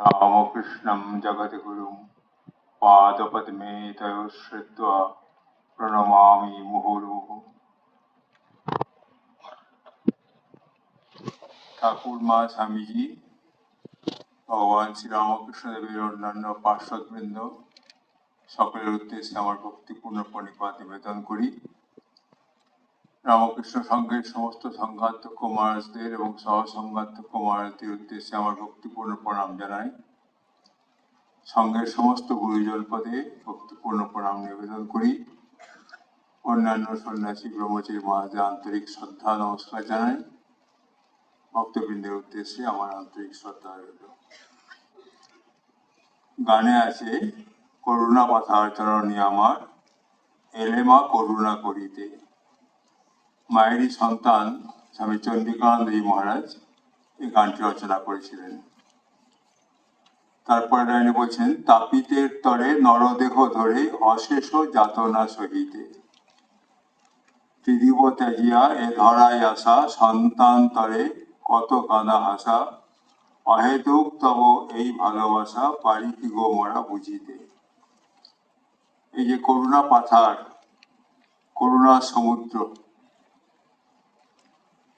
রামকৃষ্ণম জগদ্গুরুম পাদপদ্মে তয়শ্রিত্বা প্রণমামি মুহুর্মুহু ঠাকুর মা স্বামীজি ভগবান শ্রী রামকৃষ্ণ দেবের অন্যান্য পার্শ্ববৃন্দ সকলের উদ্দেশ্যে আমার ভক্তিপূর্ণ প্রণিপাত নিবেদন করি। রামকৃষ্ণ সংঘের সমস্ত সংঘাতক মহারাজদের এবং সহ সংঘাতক মহারাজদের উদ্দেশ্যে আমার ভক্তিপূর্ণ প্রণাম জানাই। সংঘের সমস্ত গুরুজন পদে ভক্তিপূর্ণ প্রণাম নিবেদন করি। অন্যান্য সন্ন্যাসী, ব্রহ্মচারী মহারাজের আন্তরিক শ্রদ্ধা, নমস্কার জানাই। ভক্তবৃন্দের উদ্দেশ্যে আমার আন্তরিক শ্রদ্ধা রইল। গানে আছে, করুণা পাথার চরণী আমার, এলেমা করুণা করিতে। মায়েরই সন্তান, স্বামী চন্দ্রিকানন্দজি মহারাজ এই গানটি রচনা করেছিলেন। তারপরে লাইনে বলছেন, তাপিতের তরে নরদেহ ধরে অশেষ যাতনা সহিতে। ত্রিদিব ত্যাজিয়া এ ধরায় আসা সন্তান তরে কত কাঁদা হাসা। অহেতুক তব এই ভালোবাসা পারি কি গো মোরা বুঝিতে। এই যে করুণা পাথার, করুণা সমুদ্র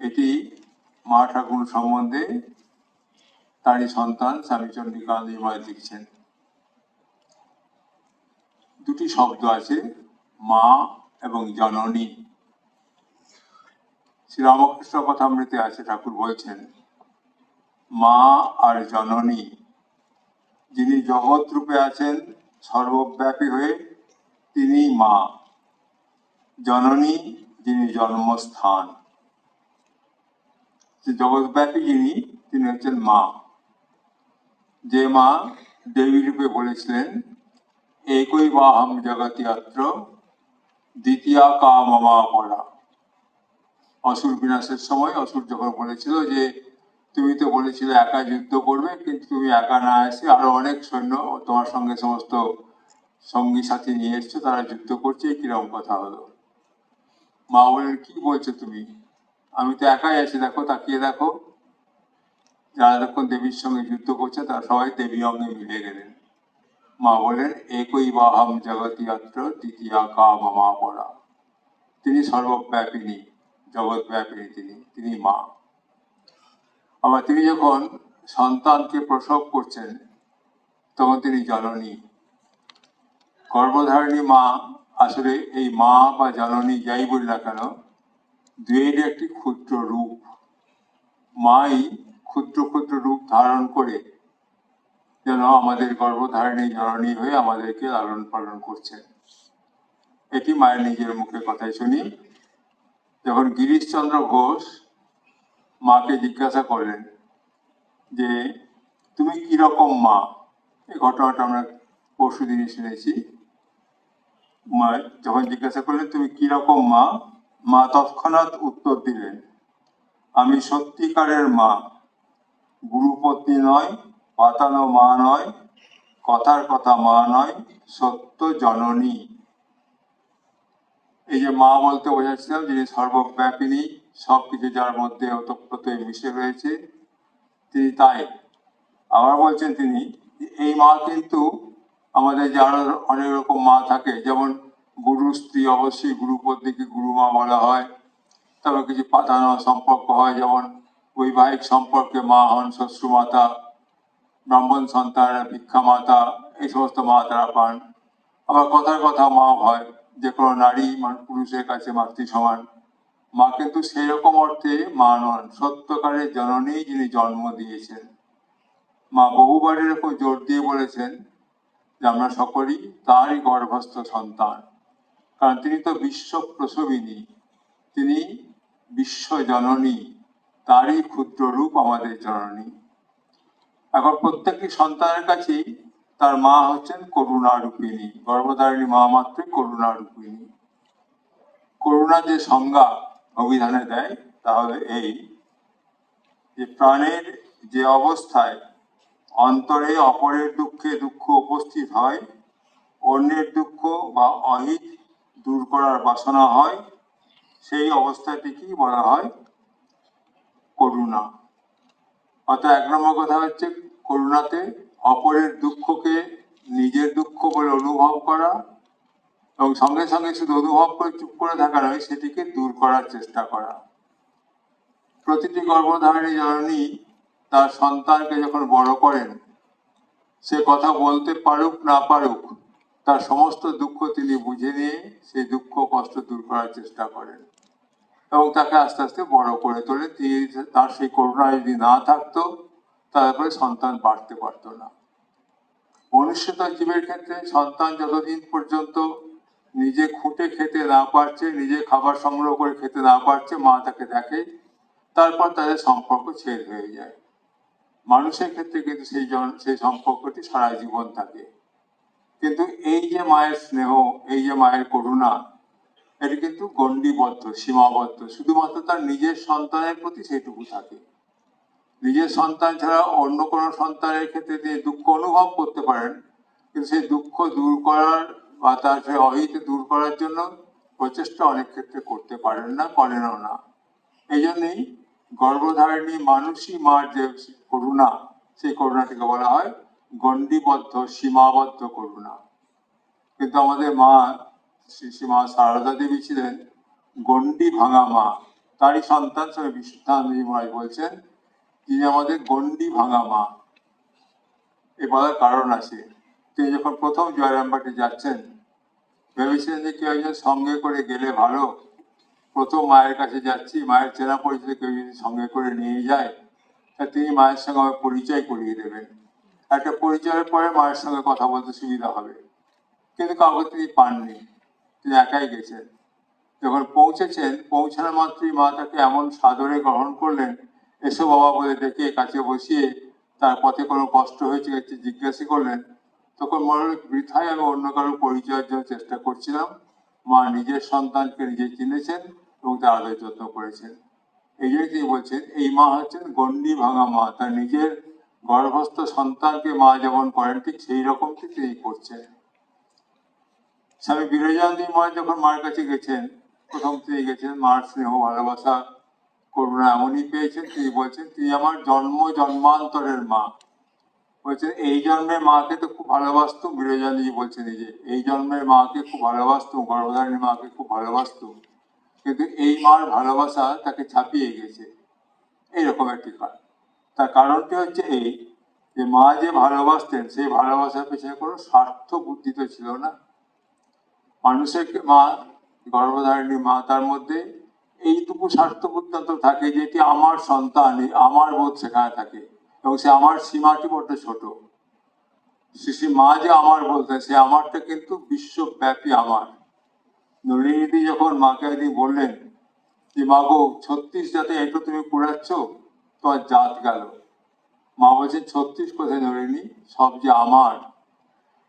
এটি মা ঠাকুর সম্বন্ধে তারই সন্তান স্বামী চন্দ্রিকান্ত মায় লিখছেন। দুটি শব্দ আছে, মা এবং জননী। শ্রীরামকৃষ্ণ কথামৃতে আছে, ঠাকুর বলছেন, মা আর জননী, যিনি জগৎ রূপে আছেন, সর্বব্যাপী হয়ে তিনি মা। জননী, যিনি জন্মস্থান। যে জগৎব্যাপী যিনি, তিনি হচ্ছেন মা। যে মা দেবী রূপে বলেছিলেন, একই বা হাম জগতি অত্র, দ্বিতীয়া কা মামা অসুর বিনাশের সময় অসুর যখন বলেছিল যে, তুমি তো বলেছিলে একা যুদ্ধ করবে, কিন্তু তুমি একা না এসে আরও অনেক সৈন্য তোমার সঙ্গে সমস্ত সঙ্গী সাথী নিয়ে এসছো, তারা যুদ্ধ করছে কীরকম কথা হলো? মা বলেন কি বলছো তুমি? আমি তো একাই আছি, দেখো, তাকিয়ে দেখো। যারা যখন দেবীর সঙ্গে যুদ্ধ করছে, তারা সবাই দেবী অঙ্গে মিলে গেলেন। মা বলেন একই বাহাম জগতি অত্র দ্বিতীয়া কা মা পড়া তিনি সর্বব্যাপিনী জগৎব্যাপিনী তিনি তিনি মা। আবার তিনি যখন সন্তানকে প্রসব করছেন, তখন তিনি জননী। গর্ভধারিণী মা, আসলে এই মা বা জননী যাই বলি না কেন দুয়ের একটি ক্ষুদ্র রূপ। মাই ক্ষুদ্র ক্ষুদ্র রূপ ধারণ করে যেন আমাদের গর্ভধারিণী জননী হয়ে আমাদেরকে লালন পালন করছেন। এটি মায়ের নিজের মুখে কথাই শুনি। যখন গিরিশচন্দ্র ঘোষ মাকে জিজ্ঞাসা করলেন যে, তুমি কীরকম মা? এই ঘটনাটা আমরা পরশু দিনই শুনেছি। মা যখন জিজ্ঞাসা করলেন, তুমি কীরকম মা? মা তৎক্ষণাৎ উত্তর দিলেন, আমি সত্যিকারের মা। গুরুপত্নী নয়, পাতানো মা নয়, কথার কথা মা নয়, সত্য জননী। এই যে মা বলতে বোঝাচ্ছিলাম যিনি সর্বব্যাপিনী সবকিছু যার মধ্যে ওতপ্রোত মিশে রয়েছে, তিনি তাই। আবার বলছেন তিনি এই মা কিন্তু আমাদের যার অনেক রকম মা থাকে, যেমন গুরু স্ত্রী অবশ্যই গুরুপত্নীকে গুরুমা বলা হয়। তারপর কিছু পাতানো সম্পর্ক হয়, যেমন বৈবাহিক সম্পর্কে মা হন শ্বশুর মাতা, ব্রাহ্মণ সন্তানেরা ভিক্ষা মাতা, এই সমস্ত মা তারা পান। আবার কথার কথা মা হয়, যে কোনো নারী পুরুষের কাছে মাতৃ সমান। মা কিন্তু সেই রকম অর্থে মা নন, সত্যকারের জননী যিনি জন্ম দিয়েছেন। মা বহুবার এরকম জোর দিয়ে বলেছেন যে আমরা সকলেই তারই গর্ভস্থ সন্তান। তিনি তো বিশ্ব প্রসবিনী। তিনি বিশ্ব জননী। তারই ক্ষুদ্র রূপ আমাদের জননী। এখন প্রত্যেকটি সন্তানের কাছেই তার মা হচ্ছেন করুণা রূপিণী গর্ভধারিণী মা মাত্রই করুণা রূপিণী করুণা যে সংজ্ঞা অভিধানে দেয়, তাহলে এই যে প্রাণের যে অবস্থায় অন্তরে অপরের দুঃখে দুঃখ উপস্থিত হয়, অন্যের দুঃখ বা অহিত দূর করার বাসনা হয়, সেই অবস্থাটিকেই বলা হয় করুণা। অর্থাৎ এক নম্বর কথা হচ্ছে করুণাতে অপরের দুঃখকে নিজের দুঃখ বলে অনুভব করা এবং সঙ্গে সঙ্গে শুধু অনুভব করে চুপ করে থাকা নয়, সেটিকে দূর করার চেষ্টা করা। প্রতিটি গর্ভধারণী জননী তার সন্তানকে যখন বড় করেন, সে কথা বলতে পারুক না পারুক তার সমস্ত দুঃখ তিনি বুঝে নিয়ে সেই দুঃখ, কষ্ট দূর করার চেষ্টা করেন। এবং তাকে আস্তে আস্তে বড় করে তোলে। তিনি তার সেই করুণা যদি না থাকতো, তারপরে সন্তান বাড়তে পারতো না। মনুষ্যতা জীবের ক্ষেত্রে সন্তান যতদিন পর্যন্ত নিজে খুঁটে খেতে না পারছে, নিজে খাবার সংগ্রহ করে খেতে না পারছে, মা তাকে দেখে, তারপর তাদের সম্পর্ক ছেদ হয়ে যায়। মানুষের ক্ষেত্রে কিন্তু সেই সেই সম্পর্কটি সারা জীবন থাকে। কিন্তু এই যে মায়ের স্নেহ, এই যে মায়ের করুণা, এটি কিন্তু গণ্ডিবদ্ধ, সীমাবদ্ধ। শুধুমাত্র তার নিজের সন্তানের প্রতি সেইটুকু থাকে। নিজের সন্তান ছাড়া অন্য কোনো সন্তানের ক্ষেত্রে তিনি দুঃখ অনুভব করতে পারেন, কিন্তু সেই দুঃখ দূর করার বা তার সেই অহিত দূর করার জন্য প্রচেষ্টা অনেক ক্ষেত্রে করতে পারেন না, করেনও না। এই জন্যই গর্ভধারিণী মানুষই মার যে করুণা, সেই করুণাটিকে বলা হয় গণ্ডিবদ্ধ, সীমাবদ্ধ করুণা কিন্তু আমাদের মা, শ্রী শ্রী সারদা দেবী ছিলেন গণ্ডি ভাঙা মা। তারই সন্তান স্বামী বিশুদ্ধানন্দী মহারাজ বলছেন, যিনি আমাদের গণ্ডি ভাঙা মা। এ বলার কারণ আছে। তিনি যখন প্রথম জয়রামবাটি যাচ্ছেন, ভেবেছিলেন যে কেউ একজন সঙ্গে করে গেলে ভালো। প্রথম মায়ের কাছে যাচ্ছি, মায়ের চেনা পরিচয় কেউ যদি সঙ্গে করে নিয়ে যায় তিনি মায়ের সঙ্গে আমার পরিচয় করিয়ে দেবেন। একটা পরিচয়ের পরে মায়ের সঙ্গে কথা বলতে সুবিধা হবে। কিন্তু কাউকে তিনি পাননি। তিনি একাই গেছেন। যখন পৌঁছেছেন পৌঁছানো মাত্রই মা তাকে এমন সাদরে গ্রহণ করলেন, এসো বাবা বলে ডেকে কাছে বসিয়ে তার পথে কোনো কষ্ট হয়েছে একটু জিজ্ঞাসা করলেন। তখন মনে হলো বৃথায় আমি অন্য কারও পরিচয়ের জন্য চেষ্টা করছিলাম। মা নিজের সন্তানকে নিজে চিনেছেন এবং তার আদর যত্ন করেছেন। এই জন্য তিনি বলছেন, এই মা হচ্ছেন গণ্ডি ভাঙা মা। তার নিজের গর্ভস্থ সন্তানকে মা যেমন করেন, ঠিক সেই রকমটি তিনি করছেন স্বামী বিরজানন্দী মা যখন মায়ের কাছে গেছেন, প্রথম তিনি গেছেন মার স্নেহ, ভালোবাসা, করুণা এমনই পেয়েছেন, তিনি বলছেন, তিনি আমার জন্ম জন্মান্তরের মা। বলছেন, এই জন্মের মাকে তো খুব ভালোবাসতুম বিরজানন্দী বলছেন যে, এই জন্মের মাকে খুব ভালোবাসতুম গর্ভধারণী মাকে খুব ভালোবাসতুম কিন্তু এই মার ভালোবাসা তাকে ছাপিয়ে গেছে। এইরকম একটি তার কারণটি হচ্ছে এই, যে মা যে ভালোবাসতেন, সেই ভালোবাসার পেছনে কোনো স্বার্থ বুদ্ধি তো ছিল না। মানুষের মা, গর্ভধারিণী মা, তার মধ্যে এইটুকু স্বার্থ বুদ্ধি থাকে যেটি আমার সন্তান আমার বোধ সেখানে থাকে এবং সে আমার সীমাটি বড্ড ছোট। শিশি মা যে আমার বলতেন সে আমারটা কিন্তু বিশ্বব্যাপী আমার। নলিনীদি যখন মাকে একদিন বললেন যে, মা গো, ছত্রিশ যাতে এটো তুমি কুড়াচ্ছ? তোমার জাত গেল। মা বলছে, ছত্রিশ কোথায় নলিনী সব যে আমার।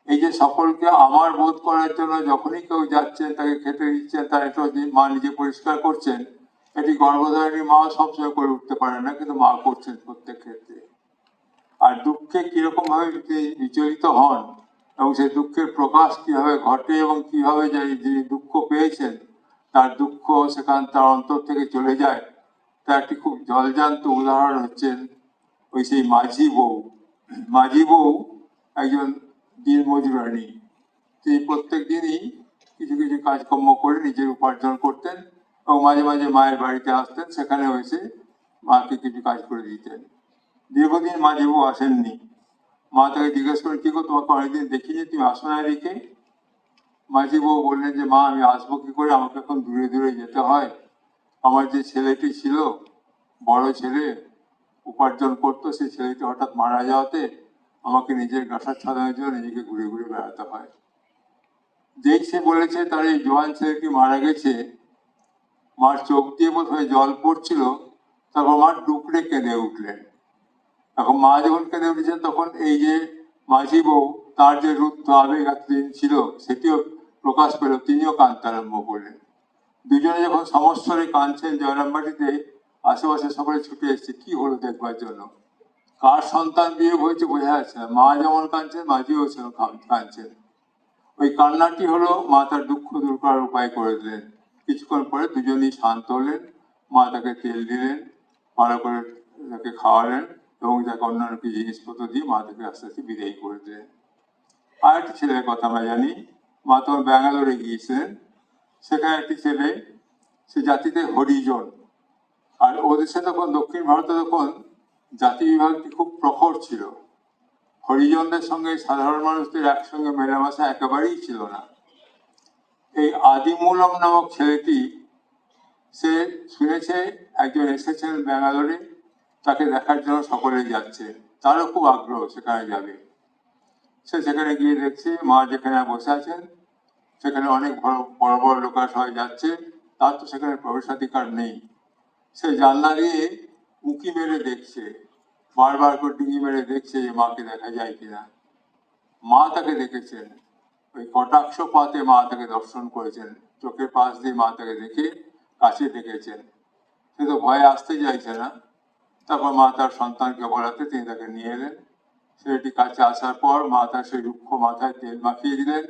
এই যে সকলকে আমার বোধ করার জন্য যখনই কেউ যাচ্ছেন তাকে খেতে দিচ্ছেন তার একটু মা নিজে পরিষ্কার করছেন, এটি গর্ভধারণী মা সবসময় করে উঠতে পারে না, কিন্তু মা করছেন প্রত্যেক ক্ষেত্রে। আর দুঃখে কীরকম ভাবে বিচলিত হন এবং সেই দুঃখের প্রকাশ কীভাবে ঘটে এবং কীভাবে যিনি দুঃখ পেয়েছেন, তার দুঃখ সেখান, তার অন্তর থেকে চলে যায় তার একটি খুব জলজান্ত উদাহরণ হচ্ছেন ওই সেই মাঝি বউ। মাঝি বউ একজন দিন মজুরানি। তিনি প্রত্যেক দিনই কিছু কিছু কাজকর্ম করে নিজের উপার্জন করতেন এবং মাঝে মাঝে মায়ের বাড়িতে আসতেন, সেখানে এসে মাকে কিছু কাজ করে দিতেন। দীর্ঘদিন মাঝি বউ আসেননি। মা তাকে জিজ্ঞেস করেন কি গো, তোমাকে অনেকদিন দেখিনি, তুমি আসো না এদিকে? মাঝি বউ বললেন যে, মা, আমি আসব কি করে? আমাকে এখন দূরে দূরে যেতে হয়। আমার যে ছেলেটি ছিল, বড় ছেলে, উপার্জন করতো, সেই ছেলেটি হঠাৎ মারা যাওয়াতে আমাকে নিজের গাছার ছাড়ানোর জন্য নিজেকে ঘুরে ঘুরে বেড়াতে হয়। যেই সে বলেছে, তার এই জোয়ান ছেলেটি মারা গেছে, মার চোখ দিয়ে বোধ বোধহয় জল পড়ছিল, তারপর মা ডুকরে কেঁদে উঠলেন। এখন মা যখন কেঁদে উঠেছেন, তখন এই যে মাঝি বউ তার যে রুদ্ধ আবেগ এতদিন ছিল, সেটিও প্রকাশ পেল, তিনিও কাঁদতে আরম্ভ করলেন। দুজনে যখন সমস্বরে কাঁদছেন জয়রামবাটিতে, আশেপাশে সকলে ছুটে এসছে, কি হলো দেখবার জন্য? কার সন্তান বিয়ে হয়েছে বোঝা যাচ্ছে না। মা যেমন কাঁদছেন, মাঝিও কাঁ- কাঁদছেন। ওই কান্নাটি হলো মা তার দুঃখ দূর করার উপায় করে দিলেন। কিছুক্ষণ পরে দুজনেই শান্ত হলেন, মা তাকে তেল দিলেন, ভালো করে তাকে খাওয়ালেন এবং তাকে অন্যান্য কিছু জিনিসপত্র দিয়ে মা তাকে আস্তে আস্তে বিদায়ী করে দিলেন। আর একটি ছেলের কথা আমরা জানি, মা তখন ব্যাঙ্গালোরে গিয়েছিলেন। সেখানে একটি ছেলে, সে জাতিতে হরিজন। আর ও দেশে তখন দক্ষিণ ভারতে তখন জাতি বিভাগটি খুব প্রখর ছিল। হরিজনদের সঙ্গে সাধারণ মানুষদের একসঙ্গে মেলামেশা একেবারেই ছিল না। এই আদিমূলম নামক ছেলেটি, সে শুনেছে, একজন এসেছেন ব্যাঙ্গালোরে, তাকে দেখার জন্য সকলে যাচ্ছে। তারও খুব আগ্রহ সেখানে যাবে। সে সেখানে গিয়ে দেখছে, মা যেখানে বসে আছেন সেখানে অনেক বড় বড় বড় লোকেরা সবাই যাচ্ছে। তার তো সেখানে প্রবেশাধিকার নেই। সে জানলা দিয়ে উঁকি মেরে দেখছে, বারবার করে ডিঙি মেরে দেখছে যে মাকে দেখা যায় কিনা। মা তাকে দেখেছেন। ওই কটাক্ষ পাতে মা তাকে দর্শন করেছেন। চোখের পাশ দিয়ে মা তাকে দেখে কাছে ডেকেছেন সে তো ভয়ে আসতে চাইছে না। তারপর মা তার সন্তানকে বলাতে তিনি তাকে নিয়ে এলেন। ছেলেটি কাছে আসার পর মা তার সেই রুক্ষ মাথায় তেল মাখিয়ে দিলেন।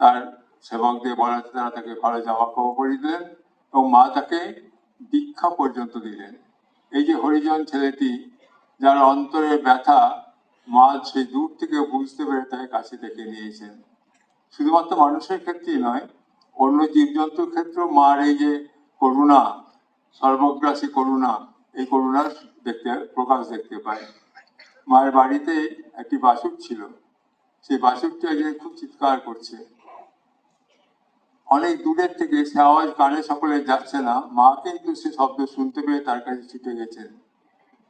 তার সেবকদের বলাতে তারা তাকে ভালো জামা কাপড় পরিয়ে দিলেন এবং মা তাকে দীক্ষা পর্যন্ত দিলেন। এই যে হরিজন ছেলেটি, যার অন্তরের ব্যথা, মা সেই দূর থেকে বুঝতে পেরে তাকে কাছে ডেকে নিয়েছেন শুধুমাত্র মানুষের ক্ষেত্রেই নয়, অন্য জীবজন্তুর ক্ষেত্রেও মার এই যে করুণা, সর্বগ্রাসী করুণা, এই করুণার দেখতে, প্রকাশ দেখতে পায়। মায়ের বাড়িতে একটি বাসুক ছিল। সেই বাসুকটি একদিন খুব চিৎকার করছে। অনেক দূরের থেকে সে আওয়াজ কানে সকলে যাচ্ছে না। মা কিন্তু সে শব্দ শুনতে পেয়ে তার কাছে ছুটে গেছেন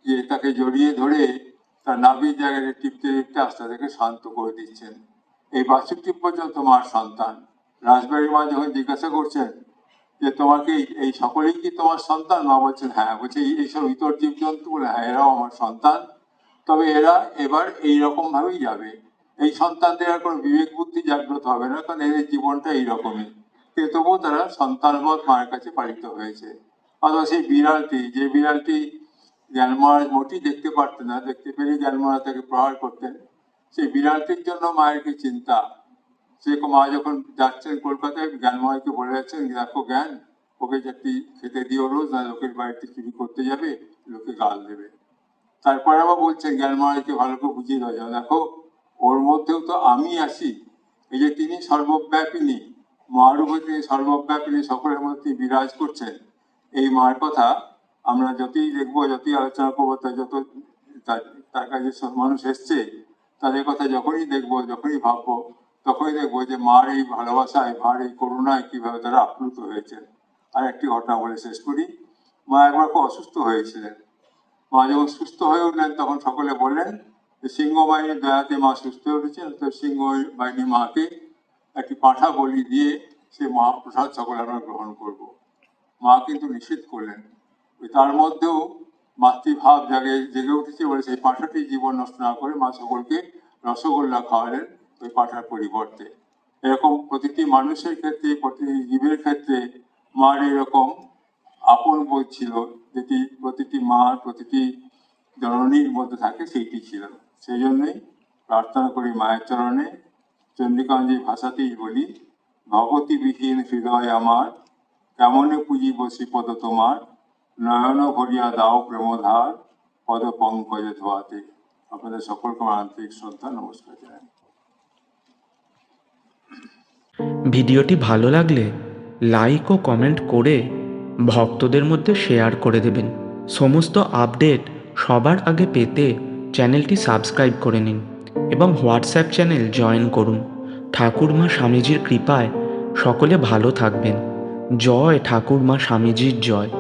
যে তাকে জড়িয়ে ধরে তার নাভির জায়গায় টিপতে টিপতে আস্তে থেকে শান্ত করে দিচ্ছেন। এই বাছুরটি পর্যন্ত মার সন্তান। রাজবাড়ির মা যখন জিজ্ঞাসা করছেন যে, তোমাকে এই- এই সকলেই কি তোমার সন্তান? মা বলছেন হ্যাঁ। বলছে এইসব ইতর জীবজন্তু বলে হ্যাঁ এরাও আমার সন্তান। তবে এরা এবার এই রকম ভাবেই যাবে। এই সন্তানদের আর কোনো বিবেক বুদ্ধি জাগ্রত হবে না, কারণ এদের জীবনটা এইরকমই তবুও তারা সন্তানবধ মায়ের কাছে পালিত হয়েছে। অথবা সেই বিড়ালটি, যে বিড়ালটি জ্ঞান মহারাজ মোটেই দেখতে পারতেন না, দেখতে পেলে জ্ঞান মহারাজ তাকে প্রহার করতেন, সেই বিড়ালটির জন্য মায়ের কি চিন্তা? সে মা যখন যাচ্ছেন কলকাতায় জ্ঞান বলে যাচ্ছেন, দেখো জ্ঞান, ওকে যে একটি খেতে দিও রোজ না লোকের বাড়িতে চুরি করতে যাবে, লোকে গাল দেবে। তারপরে আবার বলছেন জ্ঞান ভালো করে বুঝিয়ে দেওয়া দেখো, ওর মধ্যেও তো আমি আছি, এই যে তিনি সর্বব্যাপিনী মহারূপে তিনি সর্বব্যাপিনী সকলের মধ্যে বিরাজ করছেন এই মার কথা আমরা যতই দেখব, যতই আলোচনা করব তার যত তার কাছে মানুষ এসছে, তাদের কথা যখনই দেখব, যখনই ভাববো, তখনই দেখব যে মার এই ভালোবাসায়, মার এই করুণায় কীভাবে তারা আপ্লুত হয়েছেন আর একটি ঘটনা বলে শেষ করি। মা একবার খুব অসুস্থ হয়েছিলেন। মা যখন সুস্থ হয়ে উঠলেন, তখন সকলে বললেন সিংহ বাহিনীর দয়াতে মা সুস্থ হয়ে উঠেছেন তো সিংহ বাহিনী মাকে একটি পাঁঠা বলি দিয়ে সে মহাপ্রসাদ সকলে আমরা গ্রহণ করব। মা কিন্তু নিষেধ করলেন। তার মধ্যেও মাতৃভাব জাগে, জেগে উঠেছে বলে সেই পাঁঠাটি জীবন নষ্ট না করে মা সকলকে রসগোল্লা খাওয়ালেন ওই পাঁঠার পরিবর্তে। এরকম প্রতিটি মানুষের ক্ষেত্রে, প্রতিটি জীবের ক্ষেত্রে মার এরকম আপন বোধ ছিল, যেটি প্রতিটি মা প্রতিটি জননীর মধ্যে থাকে সেইটি ছিল। সেই জন্যই প্রার্থনা করি মায়ের চরণে চন্ডিকাঞ্জি ভাষাতেই বলি ভগতি বিহীন হৃদয় আমার, কেমনে পুজিব শ্রীপদ তোমার? নয়ন ভরিয়া দাও প্রেমধার, পদ পঙ্কজ ধোয়াতে। আপনাদের সকলকে আন্তরিক শ্রদ্ধা, নমস্কার জানাই। ভিডিওটি ভালো লাগলে লাইক ও কমেন্ট করে ভক্তদের মধ্যে শেয়ার করে দেবেন। সমস্ত আপডেট সবার আগে পেতে চ্যানেলটি সাবস্ক্রাইব করে নিন। এবং হোয়াটসঅ্যাপ চ্যানেল জয়েন করুন। ঠাকুরমা স্বামীজির কৃপায় সকলে ভালো থাকবেন। জয় ঠাকুরমা স্বামীজির জয়।